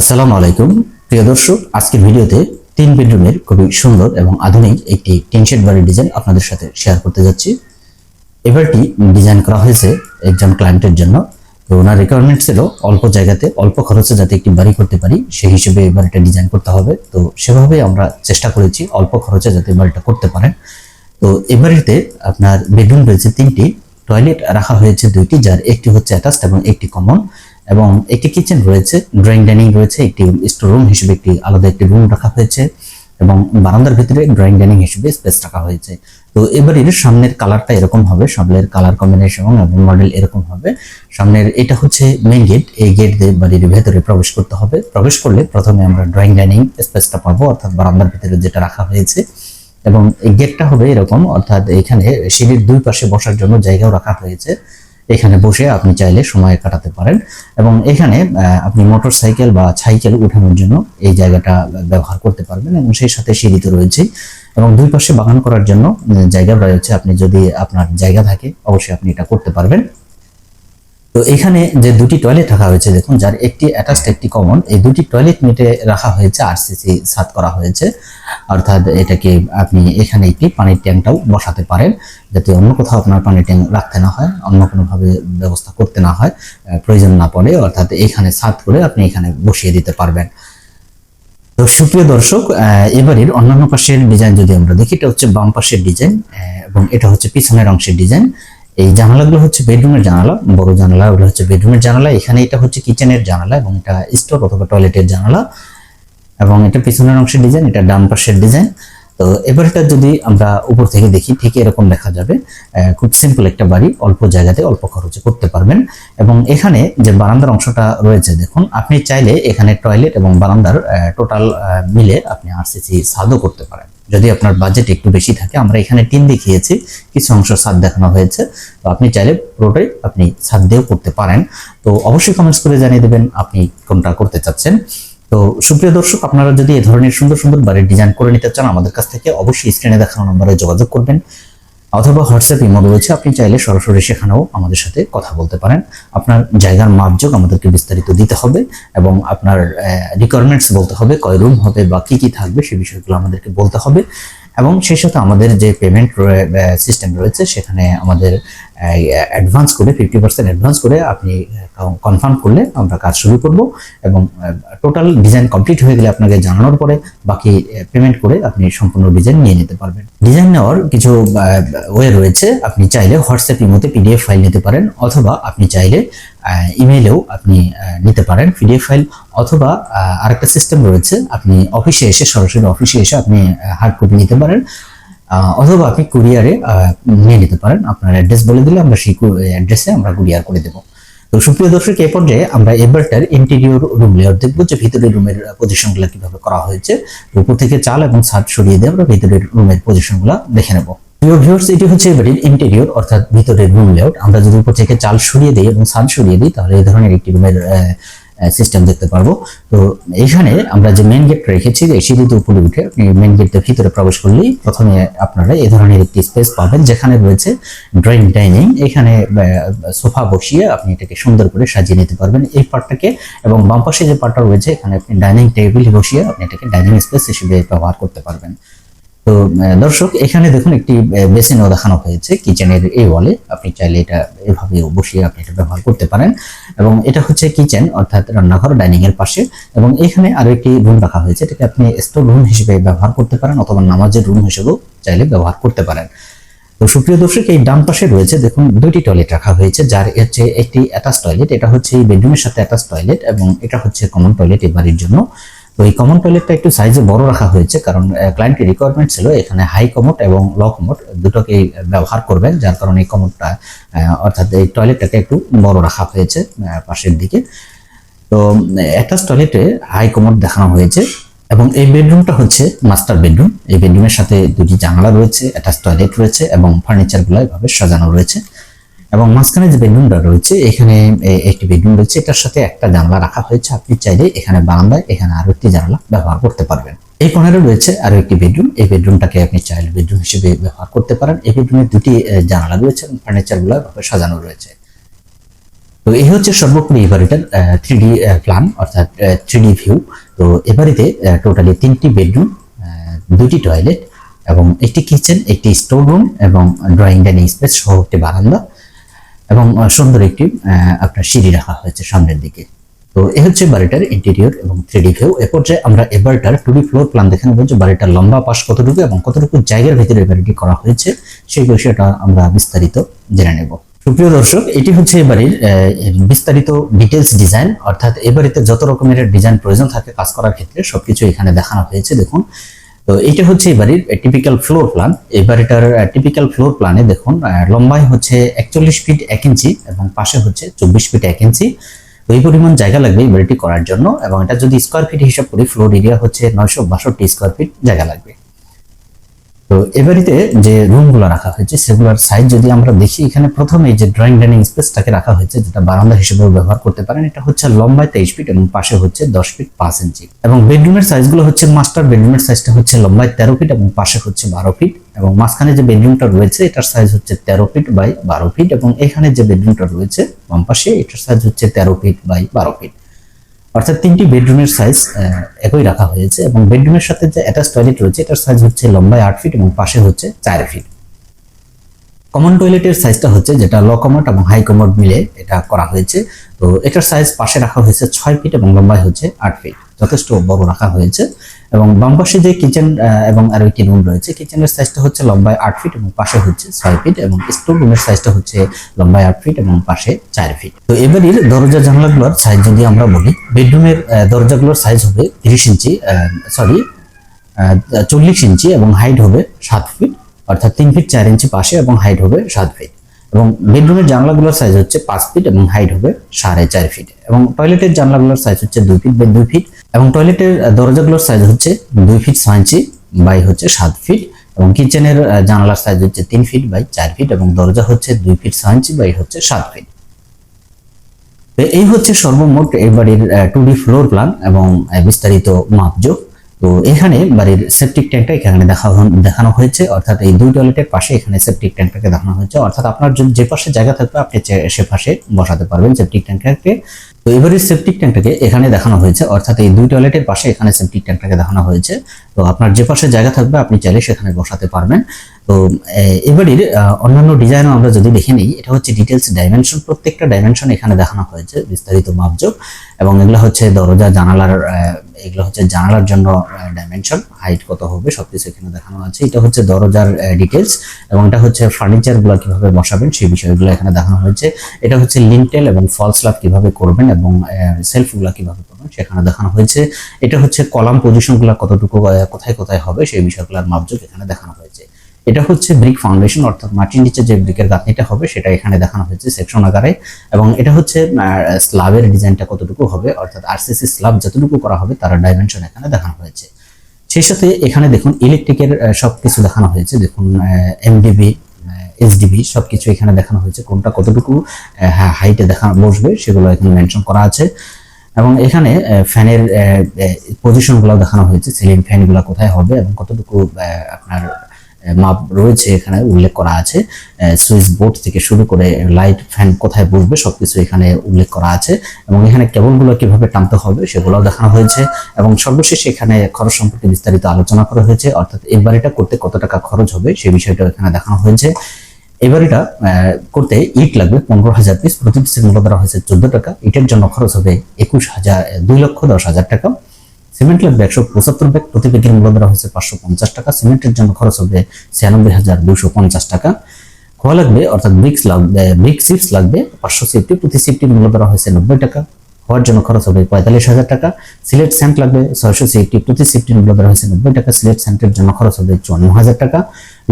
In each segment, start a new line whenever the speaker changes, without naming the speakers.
আসসালামু আলাইকুম। প্রিয় দর্শক, আজকের ভিডিওতে তিন বেডরুমের খুবই সুন্দর এবং আধুনিক একটি টিন শেড বাড়ির ডিজাইন আপনাদের সাথে শেয়ার করতে যাচ্ছি। এবারটি ডিজাইন করা হয়েছে একজন ক্লায়েন্টের জন্য। তো ওনার রিকোয়ারমেন্ট ছিল অল্প জায়গাতে, অল্প খরচে যাতে একটি বাড়ি করতে পারি, সেই হিসেবে এই বাড়িটা ডিজাইন করতে হবে। তো সেভাবে আমরা চেষ্টা করেছি অল্প খরচে যাতে বাড়িটা করতে পারেন। তো এই বাড়িতে আপনার বেডরুম রয়েছে তিনটি টয়লেট রাখা হয়েছে দুইটি, যার একটি হচ্ছে অ্যাটাচড এবং একটি কমন এবং একটি কিচেন রয়েছে ড্রয়িং ডাইনিং রয়েছে, একটি স্টোর রুম হিসেবে একটি আলাদা একটি রুম রাখা হয়েছে এবং বারান্দার ভিতরে ড্রয়িং ডাইনিং হিসেবে স্পেস রাখা হয়েছে। তো এবারের সামনের কালারটা এরকম হবে, সামনের কালার কম্বিনেশন এবং মডেল এরকম হবে। সামনের এটা হচ্ছে মেইন গেট এই গেট দিয়ে বাড়ির ভেতরে প্রবেশ করতে হবে। প্রবেশ করলে প্রথমে আমরা ড্রয়িং ডাইনিং স্পেসটা পাবো, অর্থাৎ বারান্দার ভিতরে যেটা রাখা হয়েছে। এবং এই গেটটা হবে এরকম, অর্থাৎ এখানে সিঁড়ির দুই পাশে বসার জন্য জায়গাও রাখা হয়েছে। এখানে বসে আপনি চাইলে সময় কাটাতে পারেন এবং এখানে আপনি মোটর সাইকেল বা সাইকেল উঠানোর জন্য এই জায়গাটা ব্যবহার করতে পারবেন এবং সেই সাথে সিঁড়ি তো রয়েছে। এবং দুই পাশে বাগান করার জন্য জায়গা রয়েছে। আপনি যদি আপনার জায়গা থাকে, অবশ্যই আপনি এটা করতে পারবেন। তো এখানে যে দুটি টয়লেট রাখা হয়েছে, দেখুন, যার একটি অ্যাটাচড একটি কমন এই দুটি টয়লেট মিটে রাখা হয়েছে আরসিসি ছাদ করা হয়েছে। অর্থাৎ এটাকে আপনি এখানে একটি পানির ট্যাঙ্কটাও বসাতে পারেন, যাতে অন্য কোথাও আপনার পানির ট্যাঙ্ক রাখতে না হয়, অন্য কোনোভাবে ব্যবস্থা করতে না হয় প্রয়োজন না পড়ে। অর্থাৎ এখানে ছাদ করে আপনি এখানে বসিয়ে দিতে পারবেন। তো সুপ্রিয় দর্শক এবারের অন্যান্য পাশের ডিজাইন যদি আমরা দেখি, এটা হচ্ছে বাম পাশের ডিজাইন এবং এটা হচ্ছে পিছনের অংশের ডিজাইন এই জানালাগুলো হচ্ছে বেডরুমের জানালা, বড় জানালা, ওগুলো হচ্ছে বেডরুমের জানালা। এখানে এটা হচ্ছে কিচেনের জানালা এবং এটা স্টোর অথবা টয়লেটের জানালা। এবং এটা পিছনের অংশের ডিজাইন, এটা ডান পাশের ডিজাইন। তো এবারটা যদি আমরা উপর থেকে দেখি, ঠিক এরকম দেখা যাবে। খুব সিম্পল একটা বাড়ি, অল্প জায়গাতে অল্প খরচে করতে পারবেন। এবং এখানে যে বারান্দার অংশটা রয়েছে, দেখুন, আপনি চাইলে এখানে টয়লেট এবং বারান্দার টোটাল মিলে আপনি আরসিসি ছাদও করতে পারেন। যদি আপনার বাজেট একটু বেশি থাকে, আমরা এখানে টিন দেখিয়েছি, কিছু অংশ ছাদ দেখানো হয়েছে। তো আপনি চাইলে পুরোটাই আপনি ছাদ দিয়েও করতে পারেন। তো অবশ্যই কমেন্টস করে জানিয়ে দেবেন আপনি কোনটা করতে চাচ্ছেন। তো সুপ্রিয় দর্শক, আপনারা যদি এ ধরনের সুন্দর সুন্দর বাড়ির ডিজাইন করে নিতে চান, আমাদের কাছ থেকে অবশ্যই স্ক্রিনে দেখানো নম্বরে যোগাযোগ করবেন। অথবা হোয়াটসঅ্যাপ ইমো রয়েছে, আপনি চাইলে সরাসরি সেখানেও আমাদের সাথে কথা বলতে পারেন। আপনার জায়গার মাপযোগ আমাদেরকে বিস্তারিত দিতে হবে এবং আপনার রিকোয়ারমেন্টস বলতে হবে, কয় রুম হবে বা কী কী থাকবে সে বিষয়গুলো আমাদেরকে বলতে হবে। এবং সেই সাথে আমাদের যে পেমেন্ট সিস্টেম রয়েছে, সেখানে আমাদের অ্যাডভান্স করে ফিফটি পার্সেন্ট অ্যাডভান্স করে আপনি কনফার্ম করলে আমরা কাজ শুরু করব এবং টোটাল ডিজাইন কমপ্লিট হয়ে গেলে আপনাকে জানানোর পরে বাকি পেমেন্ট করে আপনি সম্পূর্ণ ডিজাইন নিয়ে নিতে পারবেন। ডিজাইন নেওয়ার কিছু ওয়ে রয়েছে। আপনি চাইলে হোয়াটসঅ্যাপ ইমোতে পিডিএফ ফাইল নিতে পারেন অথবা আপনি চাইলে ইমেইলেও আপনি নিতে পারেন পিডিএফ ফাইল অথবা আরেকটা সিস্টেম রয়েছে। আপনি অফিসে এসে, সরাসরি অফিসে এসে আপনি হার্ড কপি নিতে পারেন। অথবা আপনি কুরিয়ারে নিয়ে নিতে পারেন। আপনার অ্যাড্রেস বলে দিলে আমরা সেই অ্যাড্রেসে আমরা কুরিয়ার করে দেবো। তো সুপ্রিয় দর্শক এই পর্যায়ে আমরা এবারটার ইন্টেরিয়র রুম লেয়ার দেখব, যে ভিতরের রুমের পজিশনগুলো কীভাবে করা হয়েছে। উপর থেকে চাল এবং ছাদ সরিয়ে দিয়ে আমরা ভিতরের রুমের পজিশনগুলো দেখে নেব। প্রিয় এটি হচ্ছে এবারের ইন্টেরিয়র অর্থাৎ ভিতরের রুম লেআউট আমরা যদি উপর থেকে চাল সরিয়ে দিই এবং ছাদ সরিয়ে দিই, তাহলে এই ধরনের একটি রুমের সিস্টেম দেখতে পারব। তো এখানে আমরা যে মেন গেট রেখেছি, এই সিঁড়িতে উপরে উঠে আপনি মেন গেটের ভিতরে প্রবেশ করলেই প্রথমে আপনারা এই ধরনের একটি স্পেস পাবেন, যেখানে রয়েছে ড্রয়িং ডাইনিং এখানে সোফা বসিয়ে আপনি এটাকে সুন্দর করে সাজিয়ে নিতে পারবেন এই পার্টটাকে এবং বাম পাশে যে পার্টটা রয়েছে, এখানে আপনি ডাইনিং টেবিল বসিয়ে আপনি এটাকে ডাইনিং স্পেস হিসেবে ব্যবহার করতে পারবেন। তো দর্শক, এখানে দেখুন একটি বেসিনও দেখানো হয়েছে, কিচেনের এই ওয়ালে। আপনি চাইলে এটা এভাবে বসিয়ে আপনি এটা ব্যবহার করতে পারেন। এবং এটা হচ্ছে কিচেন, অর্থাৎ রান্নাঘর ডাইনিং এর পাশে। এবং এখানে আরও একটি রুম রাখা হয়েছে, এটাকে আপনি স্টোর রুম হিসেবে ব্যবহার করতে পারেন, অথবা নামাজের রুম হিসেবেও চাইলে ব্যবহার করতে পারেন। তো সুপ্রিয় দর্শক, এই ডান পাশে রয়েছে, দেখুন, দুইটি টয়লেট রাখা হয়েছে, যার হচ্ছে একটি অ্যাটাচ টয়লেট, এটা হচ্ছে এই বেডরুমের সাথে অ্যাটাচ টয়লেট, এবং এটা হচ্ছে কমন টয়লেট এই বাড়ির জন্য। তো এই কমন টয়লেটটা একটু সাইজে বড় রাখা হয়েছে, কারণ ক্লায়েন্টের রিকোয়ারমেন্ট ছিল এখানে হাই কমোট এবং লো কমোট দুটোকেই ব্যবহার করবেন, যার কারণে এই কমোডটা অর্থাৎ এই টয়লেটটাকে একটু বড় রাখা হয়েছে পাশের দিকে। তো অ্যাটাচ টয়লেটে হাই কমোড দেখানো হয়েছে এবং এই বেডরুমটা হচ্ছে মাস্টার বেডরুম এই বেডরুমের সাথে দুটি জানালা রয়েছে অ্যাটাচ টয়লেট রয়েছে এবং ফার্নিচারগুলো এভাবে সাজানো রয়েছে। এবং মাঝখানে যে বেডরুমটা রয়েছে, এখানে একটি বেডরুম রয়েছে। এটার সাথে একটা জানালা রাখা হয়েছে। আপনি চাইলে এখানে বারান্দায়, এখানে আরও একটি জানালা ব্যবহার করতে পারবেন। এই কর্নারে রয়েছে আরও একটি বেডরুম। এই বেডরুমটাকে আপনি চাইলে বেডরুম হিসেবে ব্যবহার করতে পারেন। এই বেডরুমে দুটি জানালা রয়েছে এবং ফার্নিচারগুলো সাজানো রয়েছে। তো এই হচ্ছে সর্বোপরি এই বাড়িটার থ্রি ডি প্ল্যান অর্থাৎ থ্রি ডি ভিউ তো এ বাড়িতে টোটালি তিনটি বেডরুম দুটি টয়লেট এবং একটি কিচেন একটি স্টোর রুম এবং ড্রয়িং ডাইনিং স্পেস সহ একটি বারান্দা। এবং সুন্দর একটি আপনার সিঁড়ি রাখা হয়েছে সামনের দিকে। তো এ হচ্ছে বাড়িটার ইন্টেরিয়র এবং থ্রি ডি ভিউ এ পর্যায়ে আমরা এ বাড়িটার টু ডি ফ্লোর প্ল্যান দেখে নেব যে বাড়িটার লম্বা পাশ কতটুকু এবং কতটুকু জায়গার ভিতরে বাড়িটি করা হয়েছে সেই বিষয়টা আমরা বিস্তারিত জেনে নেব। সুপ্রিয় দর্শক এটি হচ্ছে আহ, বিস্তারিত ডিটেলস ডিজাইন অর্থাৎ এই বাড়িতে যত রকমের ডিজাইন প্রয়োজন থাকে কাজ করার ক্ষেত্রে সবকিছু এখানে দেখানো হয়েছে। দেখুন তো এটা হচ্ছে এই বাড়ির টিপিক্যাল ফ্লোর প্ল্যান এই বাড়িটার টিপিক্যাল ফ্লোর প্ল্যানে দেখুন লম্বায় হচ্ছে একচল্লিশ ফিট এক ইঞ্চি এবং পাশে হচ্ছে চব্বিশ ফিট এক ইঞ্চি ওই পরিমাণ জায়গা লাগবে এই বাড়িটি করার জন্য এবং এটা যদি স্কোয়ার ফিট হিসাব করি ফ্লোর এরিয়া হচ্ছে নয়শো বাষট্টি স্কোয়ার ফিট জায়গা লাগবে। তো এ বাড়িতে যে রুমগুলো রাখা হয়েছে, সেগুলোর সাইজ যদি আমরা দেখি, এখানে প্রথমে যে ড্রয়িং ডাইনিং স্পেসটাকে রাখা হয়েছে, যেটা বারান্দা হিসেবেও ব্যবহার করতে পারেন, এটা হচ্ছে লম্বায় তেইশ ফিট এবং পাশে হচ্ছে দশ ফিট পাঁচ ইঞ্চি এবং বেডরুমের সাইজগুলো হচ্ছে মাস্টার বেডরুমের সাইজটা হচ্ছে লম্বায় তেরো ফিট এবং পাশে হচ্ছে বারো ফিট এবং মাঝখানে যে বেডরুমটা রয়েছে, এটার সাইজ হচ্ছে তেরো ফিট বাই বারো ফিট এবং এখানে যে বেডরুমটা রয়েছে, বাম পাশে, এটার সাইজ হচ্ছে তেরো ফিট বাই বারো ফিট অর্থাৎ তিনটি বেডরুমের সাইজ একই রাখা হয়েছে এবং বেডরুমের সাথে যে অ্যাটাচ টয়লেট রয়েছে, এটার সাইজ হচ্ছে লম্বায় আট ফিট এবং পাশে হচ্ছে চার ফিট কমন টয়লেটের সাইজটা হচ্ছে যেটা লো কমোড এবং হাই কমোড মিলে এটা করা হয়েছে। তো এটার সাইজ পাশে রাখা হয়েছে ছয় ফিট এবং লম্বায় হচ্ছে আট ফিট যথেষ্ট বড় রাখা হয়েছে। এবং বাম পাশে যে কিচেন এবং আরও একটি রুম রয়েছে কিচেনের সাইজটা হচ্ছে লম্বায় আট ফিট এবং পাশে হচ্ছে ছয় ফিট এবং স্টোর রুমের সাইজটা হচ্ছে লম্বায় আট ফিট এবং পাশে চার ফিট তো এবারের দরজা জানলাগুলোর সাইজ যদি আমরা বলি বেডরুমের দরজাগুলোর সাইজ হবে তিরিশ ইঞ্চি সরি চল্লিশ ইঞ্চি এবং হাইট হবে সাত ফিট অর্থাৎ তিন ফিট চার ইঞ্চি পাশে এবং হাইট হবে সাত ফিট এবং বেডরুমের জানলাগুলোর সাইজ হচ্ছে পাঁচ ফিট এবং হাইট হবে সাড়ে চার ফিট এবং টয়লেটের জানলাগুলোর সাইজ হচ্ছে দুই ফিট বাই দুই ফিট এবং টয়লেটের দরজাগুলোর সাইজ হচ্ছে দুই ফিট ছয় ইঞ্চি বাই হচ্ছে সাত ফিট এবং কিচেনের জানলার সাইজ হচ্ছে তিন ফিট বাই চার ফিট এবং দরজা হচ্ছে দুই ফিট ছয় ইঞ্চি বাই হচ্ছে সাত ফিট এই হচ্ছে সর্বমোট এই বাড়ির টু ডি ফ্লোর প্ল্যান এবং বিস্তারিত মাপযোগ তো এখানে বাড়ির সেপটিক ট্যাঙ্কটা এখানে দেখা দেখানো হয়েছে, অর্থাৎ এই দুই টয়লেটের পাশে এখানে সেপটিক ট্যাঙ্কটাকে দেখানো হয়েছে। অর্থাৎ আপনার যে পাশে জায়গা থাকবে, আপনি সে পাশে বসাতে পারবেন সেপটিক ট্যাঙ্কটাকে তো এবারে সেপটিক ট্যাঙ্কটাকে এখানে দেখানো হয়েছে, অর্থাৎ এই দুই টয়লেটের পাশে এখানে সেপটিক ট্যাঙ্কটাকে দেখানো হয়েছে। তো আপনার যে পাশে জায়গা থাকবে, আপনি চাইলে সেখানে বসাতে পারবেন। তো এবারের অন্যান্য ডিজাইনও আমরা যদি দেখে নিই, এটা হচ্ছে ডিটেলস ডাইমেনশন প্রত্যেকটা ডাইমেনশন এখানে দেখানো হয়েছে, বিস্তারিত মাপযোগ এবং এগুলো হচ্ছে দরজা, জানালার এগুলো হচ্ছে জানালার জন্য ডাইমেনশন হাইট কত হবে, সবকিছু এখানে দেখানো আছে। এটা হচ্ছে দরজার ডিটেলস এবং এটা হচ্ছে ফার্নিচারগুলো কীভাবে বসাবেন, সেই বিষয়গুলো এখানে দেখানো হয়েছে। এটা হচ্ছে লিন্টেল এবং ফলস লাভ কীভাবে করবেন এবং সেলফগুলা কীভাবে করবেন, সেখানে দেখানো হয়েছে। এটা হচ্ছে কলাম পজিশনগুলো কতটুকু কোথায় কোথায় হবে, সেই বিষয়গুলোর মাপযোগ এখানে দেখানো হয়েছে। এটা হচ্ছে ব্রিক ফাউন্ডেশন অর্থাৎ মাটির নিচে যে ব্রিকের গাঁথনিটা হবে, সেটা এখানে দেখানো হয়েছে সেকশন আকারে। এবং এটা হচ্ছে স্ল্যাবের ডিজাইনটা কতটুকু হবে, অর্থাৎ আরসিসি স্ল্যাব যতটুকু করা হবে, তার ডাইমেনশন এখানে দেখানো হয়েছে। সেই সাথে এখানে দেখুন ইলেকট্রিকের সবকিছু দেখানো হয়েছে। দেখুন এমডিবি এসডিবি সবকিছু এখানে দেখানো হয়েছে, কোনটা কতটুকু হাইটে দেখানো বসবে, সেগুলো এখানে মেনশন করা আছে। এবং এখানে ফ্যানের পজিশনগুলো দেখানো হয়েছে সিলিং ফ্যানগুলো কোথায় হবে এবং কতটুকু আপনার মাপ রয়েছে এখানে, উল্লেখ করা আছে। সুইচ বোর্ড থেকে শুরু করে লাইট ফ্যান কোথায় বসবে সবকিছু এখানে উল্লেখ করা আছে এবং এখানে কেবলগুলো কীভাবে টানতে হবে সেগুলোও দেখানো হয়েছে এবং সর্বশেষ এখানে খরচ সম্পর্কে বিস্তারিত আলোচনা করা হয়েছে, অর্থাৎ এই বাড়িটা করতে কত টাকা খরচ হবে সেই বিষয়টা এখানে দেখানো হয়েছে। এই বাড়িটা করতে ইট লাগবে পনেরো হাজার পিস প্রতি পিসের মূল্য ধরা হয়েছে চোদ্দ টাকা। ইটের জন্য খরচ হবে একুশ হাজার, দুই লক্ষ দশ হাজার টাকা। সিমেন্ট লাগবে পঁচাত্তর ব্যাগ প্রতি ব্যাগের মূল্য ধরা হয়েছে পাঁচশো পঞ্চাশ টাকা। সিমেন্টের জন্য খরচ হবে ছিয়ানব্বই হাজার দুশো পঞ্চাশ টাকা। খোয়া লাগবে, অর্থাৎ ব্রিক্স লাগবে ব্রিক চিপস লাগবে, পাঁচশো সিফটি প্রতি সিফটির মূল্য ধরা হয়েছে নব্বই টাকা। হওয়ার জন্য খরচ হবে পঁয়তাল্লিশ হাজার টাকা। সিলেট স্যান্ট লাগবে ছয়শো সিফটি প্রতি সিফটির মূল্য ধরা হয়েছে নব্বই টাকা। সিলেট স্যান্টের জন্য খরচ হবে চুয়ান্ন হাজার টাকা।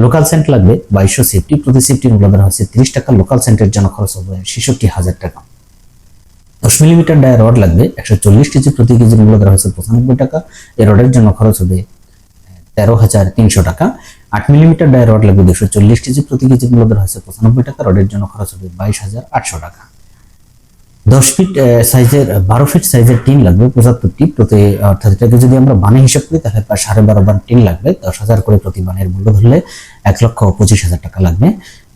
লোকাল সেন্ট লাগবে বাইশশো সিফটি প্রতি সিফটির মূল্য ধরা হয়েছে তিরিশ টাকা। লোকাল সেন্টের জন্য খরচ হবে ছেষট্টি হাজার টাকা। দশ মিলিমিটার ডায় রড লাগবে, একশো চল্লিশ কেজি প্রতি কেজির মূল্য ধরা হয়েছে পঁচানব্বই টাকা। এই রডের জন্য খরচ হবে তেরো হাজার তিনশো টাকা। আট মিলিমিটার ডায় রড লাগবে দুশো চল্লিশ কেজি প্রতি কেজির মূল্য ধরা হয়েছে পঁচানব্বই টাকা, রডের জন্য খরচ হবে বাইশ হাজার আটশো টাকা। দশ ফিট সাইজের বারো ফিট সাইজের টিন লাগবে পঁচাত্তরটি প্রতি, অর্থাৎ এটাকে যদি আমরা বানে হিসাব করি, তাহলে প্রায় সাড়ে বারো বার টিন লাগবে, দশ হাজার করে প্রতি বানের মূল্য ধরলে এক লক্ষ পঁচিশ হাজার টাকা লাগবে।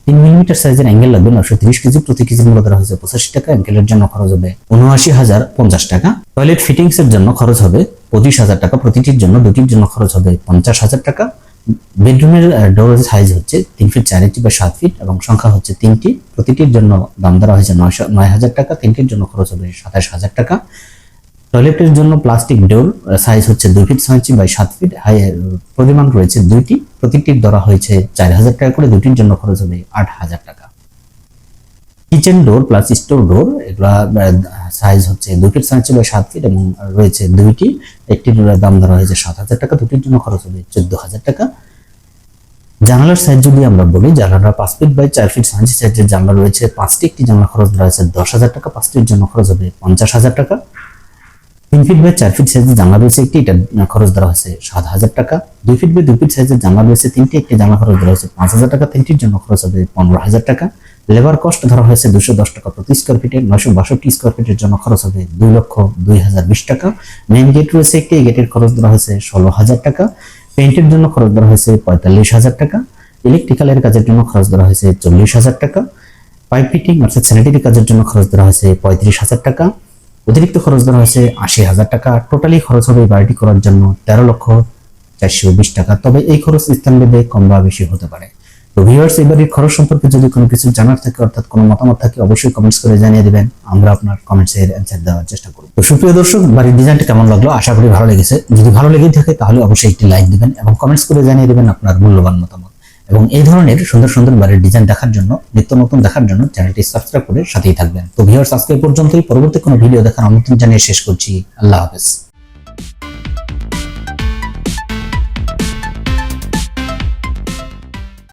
তিন মিলিমিটার সাইজের অ্যাঙ্গেল লাগবে নশো তিরিশ কেজি প্রতি কেজি মূল্য ধরা হয়েছে পঁচাশি টাকা, অ্যাঙ্গেলের জন্য খরচ হবে উনআশি হাজার পঞ্চাশ টাকা। টয়লেট ফিটিংস এর জন্য খরচ হবে পঁচিশ হাজার টাকা, প্রতিটির জন্য, দুটির জন্য খরচ হবে পঞ্চাশ হাজার টাকা। বেডরুমের ডোর সাইজ হচ্ছে তিন ফিট চার ইঞ্চি বা সাত ফিট এবং সংখ্যা হচ্ছে তিনটি। প্রতিটির জন্য দাম ধরা হয়েছে নয়শো, নয় হাজার টাকা, তিনটির জন্য খরচ হবে সাতাশ হাজার টাকা। টয়লেটের জন্য প্লাস্টিক ডোর সাইজ হচ্ছে দুই ফিট ছয় ইঞ্চি বাই সাত ফিট হাই পরিমাণ রয়েছে দুইটি। প্রতিটির ধরা হয়েছে চার হাজার টাকা করে, দুটির জন্য খরচ হবে আট হাজার টাকা। Kitchen door plus store door এগুলা সাইজ হচ্ছে ছয় ইঞ্চি বাই সাত ফিট এবং রয়েছে দুইটি। একটির দাম ধরা হয়েছে সাত হাজার টাকা, দুটির জন্য খরচ হবে চোদ্দ হাজার টাকা। জানালার সাইজ যদি আমরা বলি, জানালার পাঁচ ফিট বাই চার ফিট ছয় সাইজের জানলা রয়েছে পাঁচটি, একটি জানলা খরচ ধরা হয়েছে দশ হাজার টাকা, পাঁচটির জন্য খরচ হবে পঞ্চাশ হাজার টাকা। তিন ফিট বাই চার ফিট সাইজের জানলা রয়েছে একটি, এটা খরচ ধরা হয়েছে সাত হাজার টাকা। দুই ফিট বাই দুই ফিট সাইজের জানলা রয়েছে তিনটি, একটি জানলা খরচ ধরা হয়েছে পাঁচ হাজার টাকা, তিনটির জন্য খরচ হবে পনেরো হাজার টাকা। লেবার কস্ট ধরা হয়েছে দুশো দশ টাকা প্রতি স্কোয়ার ফিটের নয়শো বাষট্টি স্কোয়ার ফিটের জন্য খরচ হবে দুই লক্ষ দুই হাজার বিশ টাকা। মেইন গেট রয়েছে একটি গেটের খরচ ধরা হয়েছে ষোলো হাজার টাকা। পেইন্টের জন্য খরচ ধরা হয়েছে পঁয়তাল্লিশ হাজার টাকা। ইলেকট্রিক্যালের কাজের জন্য খরচ ধরা হয়েছে চল্লিশ হাজার টাকা। পাইপ ফিটিং অর্থাৎ স্যানিটারি কাজের জন্য খরচ ধরা হয়েছে পঁয়ত্রিশ হাজার টাকা। অতিরিক্ত খরচ ধরা হয়েছে আশি হাজার টাকা। টোটালি খরচ হবে বাড়িটি করার জন্য তেরো লক্ষ চারশো বিশ টাকা। তবে এই খরচ স্থানভেদে কম বা বেশি হতে পারে। তো ভিউয়ার্স এই বাড়ির খরচ সম্পর্কে যদি কোনো কিছু জানার থাকে, অর্থাৎ কোনো মতামত থাকে, অবশ্যই কমেন্টস করে জানিয়ে দিবেন। আমরা আপনার কমেন্টস এর অ্যান্সার দেওয়ার চেষ্টা করব। তো সুপ্রিয় দর্শক, বাড়ির ডিজাইনটা কেমন লাগল? আশা করি ভালো লেগেছে। যদি ভালো লেগে থাকে, তাহলে অবশ্যই একটি লাইক দিবেন এবং কমেন্টস করে জানিয়ে দিবেন আপনার মূল্যবান মতামত। এবং এই ধরনের সুন্দর সুন্দর বাড়ির ডিজাইন দেখার জন্য, নিত্য নতুন দেখার জন্য চ্যানেলটি সাবস্ক্রাইব করে সাথেই থাকবেন। তো ভিউয়ার্স আজকে পর্যন্তই। পরবর্তী কোনো ভিডিও দেখার আমন্ত্রণ জানিয়ে শেষ করছি। আল্লাহ হাফেজ।